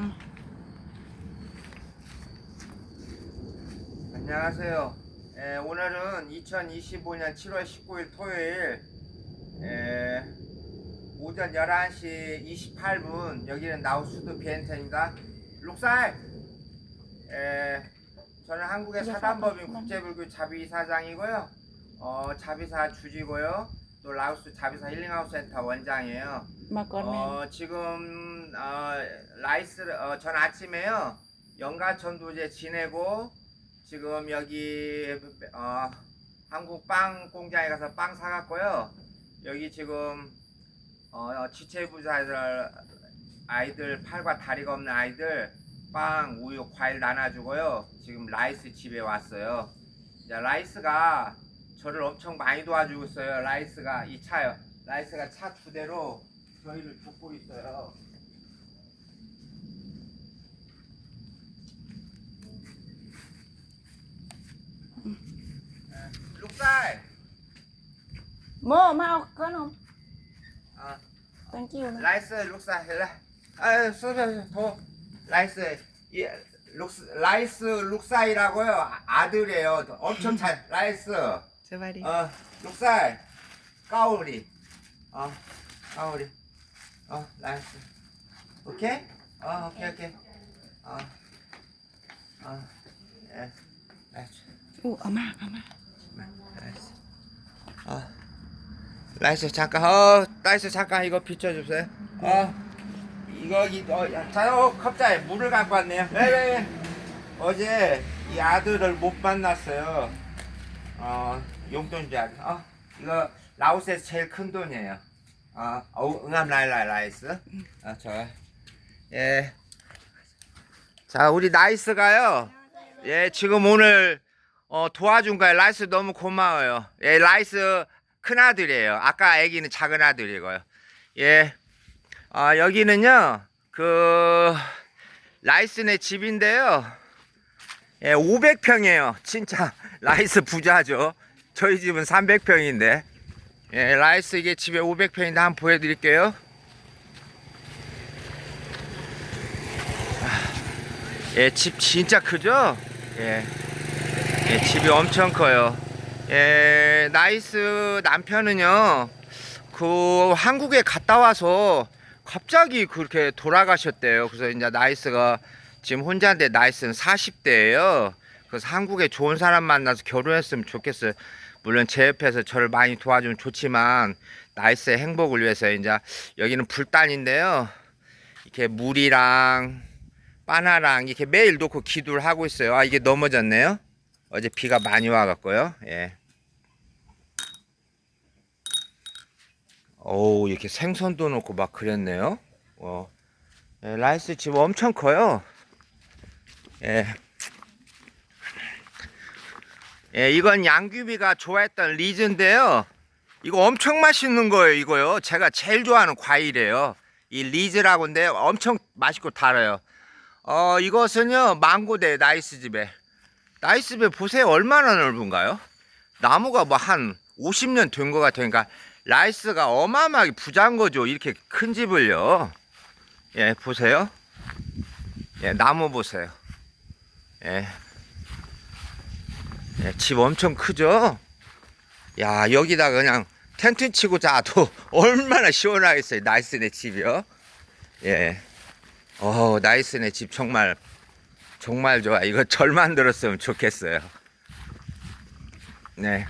응. 안녕하세요. 에, 오늘은 2025년 7월 19일 토요일 에, 오전 11시 28분 여기는 나우스드 비엔텐입니다. 룩살 에, 저는 한국의 사단법인 국제불교 자비사장이고요. 어, 자비사 주지고요. 또 라오스 자비사 힐링하우스 센터 원장이에요. này 어, 지금 어, 라이스 어, 전 아침에요 연가천도제 지내고 지금 여기 어, 한국 빵 공장에 가서 빵 사갔고요. 여기 지금 어, 지체부자들 아이들 팔과 다리가 없는 아이들 빵, 우유, 과일 나눠주고요. 지금 라이스 집에 왔어요. 이제 라이스가 저를 엄청 많이 도와주고 있어요. 라이스가 이 차요. 라이스가 차 두 대로 저희를 돕고 있어요. 룩살. mơ mau con không 아, nè. 라이스 룩살 라. 아, 소저 더 라이스. 예, 룩스 라이스 룩사이라고요. 아- 아들이에요. 엄청 잘 라이스. Đi 어, 룩살. 까오리. 어, 까오리. 어, 라이스. 오케이? 어, 오케이, 오케이. 어, 어, 예, 라이스. 오 엄마 엄마 라이스. 어, 라이스 잠깐. 어, 라이스 잠깐 이거 비춰주세요. 어, 이거 이, 어, 야, 자, 어, 갑자기 물을 갖고 왔네요. 왜, 왜, 왜? 어제 이 아들을 못 만났어요. 어, 용돈 줄 알아. 어, 이거 라오스에서 제일 큰 돈이에요. 어, 어 응암 라이라 라이스. 아, 저, 예. 자, 우리 나이스가요. 예, 지금 오늘 어, 도와준 거예요. 라이스 너무 고마워요. 예, 라이스 큰 아들이에요. 아까 아기는 작은 아들이고요. 예. 아, 여기는요. 그 라이스네 집인데요. 예, 500평이에요. 진짜 라이스 부자죠. 저희 집은 300평인데. 예, 라이스 이게 집에 500평인데 한번 보여 드릴게요. 예, 집 진짜 크죠? 예. 예, 집이 엄청 커요. 예, 나이스 남편은요, 그 한국에 갔다 와서 갑자기 그렇게 돌아가셨대요. 그래서 이제 나이스가 지금 혼자인데 나이스는 40대예요. 그래서 한국에 좋은 사람 만나서 결혼했으면 좋겠어요. 물론 제 옆에서 저를 많이 도와주면 좋지만 나이스의 행복을 위해서 이제 여기는 불단인데요. 이렇게 물이랑 바나랑 이렇게 매일 놓고 기도를 하고 있어요. 아 이게 넘어졌네요. 어제 비가 많이 와갖고요. 예. 어우 이렇게 생선도 넣고 막 그랬네요. 어. 예, 라이스 집 엄청 커요. 예. 예, 이건 양규비가 좋아했던 리즈인데요. 이거 엄청 맛있는 거예요, 이거요. 제가 제일 좋아하는 과일이에요. 이 리즈라고인데 엄청 맛있고 달아요. 어, 이것은요, 망고대 나이스 집에. 나이스 집에 보세요. 얼마나 넓은가요? 나무가 뭐 한 50년 된것 같아요. 그러니까 라이스가 어마어마하게 부자인 거죠. 이렇게 큰 집을요. 예, 보세요. 예, 나무 보세요. 예. 예, 집 엄청 크죠? 야, 여기다 그냥 텐트 치고 자도 얼마나 시원하겠어요. 나이스네 집이요. 예. 어, 나이스네 집 정말 정말 좋아. 이거 절 만들었으면 좋겠어요. 네.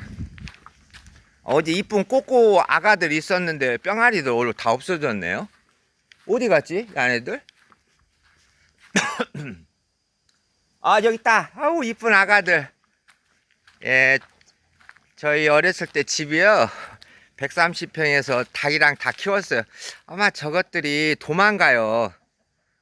어디 이쁜 꼬꼬 아가들 있었는데 뿅아리들 오늘 다 없어졌네요. 어디 갔지? 얘네들? 아, 여기 있다. 아우, 이쁜 아가들. 예, 저희 어렸을 때 집이요. 130평에서 닭이랑 다 키웠어요. 아마 저것들이 도망가요.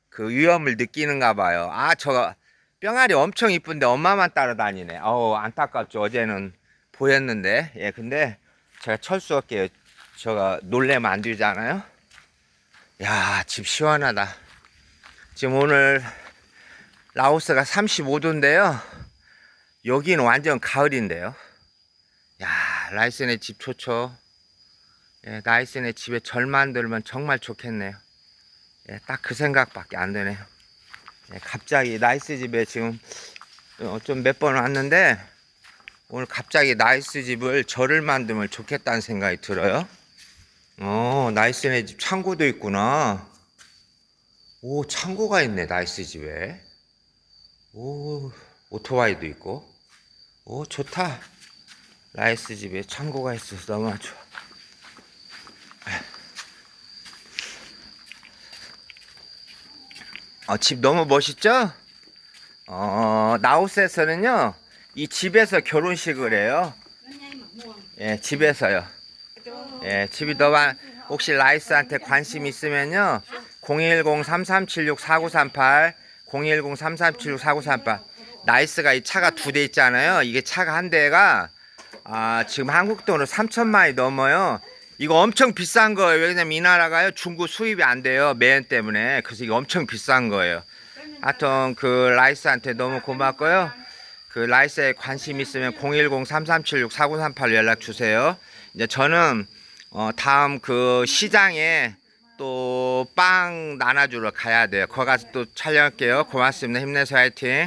그 위험을 느끼는가 봐요. 아, 저 뿅아리 엄청 이쁜데 엄마만 따라다니네. 어우, 안타깝죠. 어제는 보였는데. 예, 근데 제가 철수 없게 저가 놀래면 안 되잖아요. 야, 집 시원하다. 지금 오늘 라오스가 35도인데요. 여기는 완전 가을인데요. 야, 라이슨의 집 좋죠. 예, 라이슨의 집에 절 만 들면 정말 좋겠네요. 예, 딱 그 생각밖에 안 되네요. 예, 갑자기 나이스 집에 지금 어, 좀몇 번 왔는데 오늘 갑자기 나이스 집을 저를 만들면 좋겠다는 생각이 들어요. 어, 나이스네 집 창고도 있구나. 오, 창고가 있네, 나이스 집에. 오, 오토바이도 있고. 오, 좋다. 나이스 집에 창고가 있어서 너무 좋아. 어, 집 너무 멋있죠? 어, 나우스에서는요, 이 집에서 결혼식을 해요. 예, 집에서요. 예, 집이 너무, 혹시 라이스한테 관심 있으면요, 010-3376-4938, 010-3376-4938. 나이스가 이 차가 두 대 있잖아요. 이게 차가 한 대가, 아, 지금 한국 돈으로 3천만이 넘어요. 이거 엄청 비싼 거예요. 왜냐면 이 나라가요, 중국 수입이 안 돼요. 매연 때문에. 그래서 이거 엄청 비싼 거예요. 하여튼 그 라이스한테 너무 고맙고요. 그 라이스에 관심 있으면 010-3376-4938 연락 주세요. 이제 저는 어 다음 그 시장에 또 빵 나눠주러 가야 돼요. 거기 가서 또 촬영할게요. 고맙습니다. 힘내서 화이팅.